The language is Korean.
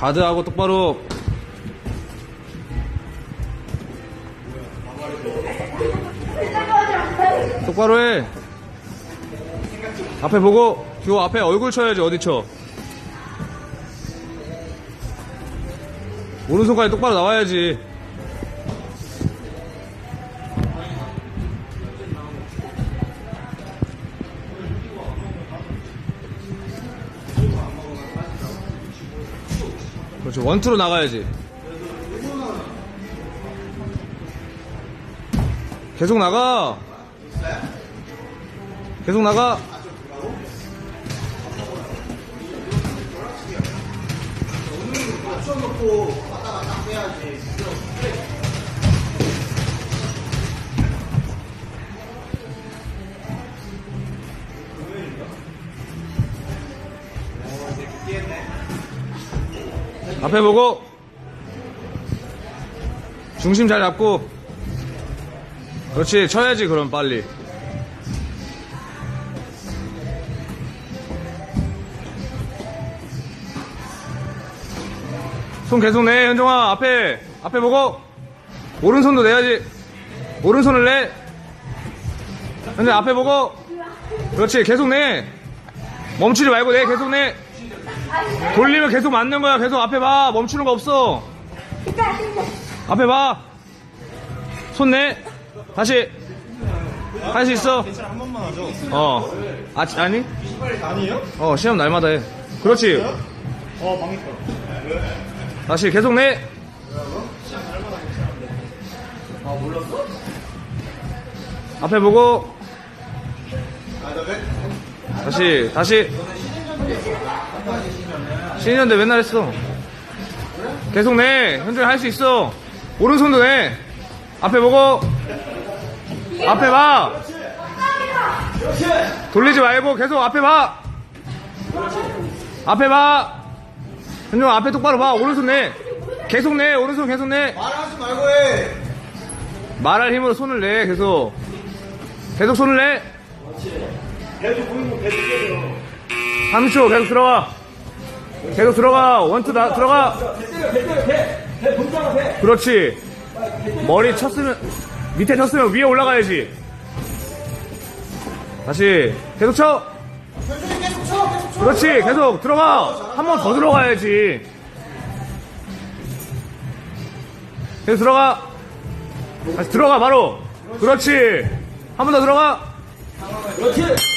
가드하고 똑바로. 똑바로 해. 앞에 보고, 요 앞에 얼굴 쳐야지, 어디 쳐. 오른손까지 똑바로 나와야지. 그렇죠. 원투로 나가야지. 계속 나가. 계속 나가. 앞에 보고 중심 잘 잡고. 그렇지 쳐야지 그럼 빨리. 손 계속 내 현종아 앞에. 앞에 보고. 오른손도 내야지. 오른손을 내. 현종 앞에 보고. 그렇지 계속 내. 멈추지 말고 내 계속 내 돌리면 계속 맞는 거야. 계속 앞에 봐. 멈추는 거 없어. 앞에 봐. 손 내. 다시. 할 수 있어. 한 번만 하죠. 어. 아, 아니? 아니에요? 어, 시험 날마다 해. 그렇지. 어, 망했다. 다시 계속 내. 앞에 보고. 다시, 다시. 신인인데 맨날 했어. 계속 내. 현준이 할 수 있어. 오른손도 내. 앞에 보고. 앞에 봐. 돌리지 말고 계속 앞에 봐. 앞에 봐. 현종 앞에 똑바로 봐. 오른손 내. 계속 내. 오른손 계속 내. 말하지 말고 해. 말할 힘으로 손을 내. 계속. 계속 손을 내. 계속 보이고 계속 때려. 3초 계속 들어가. 계속 들어가. 원투 다 들어가. 그렇지. 머리 쳤으면 밑에 쳤으면 위에 올라가야지. 다시 계속 쳐. 그렇지. 계속 들어가. 한 번 더 들어가야지. 계속 들어가. 다시 들어가 바로. 그렇지. 한 번 더 들어가.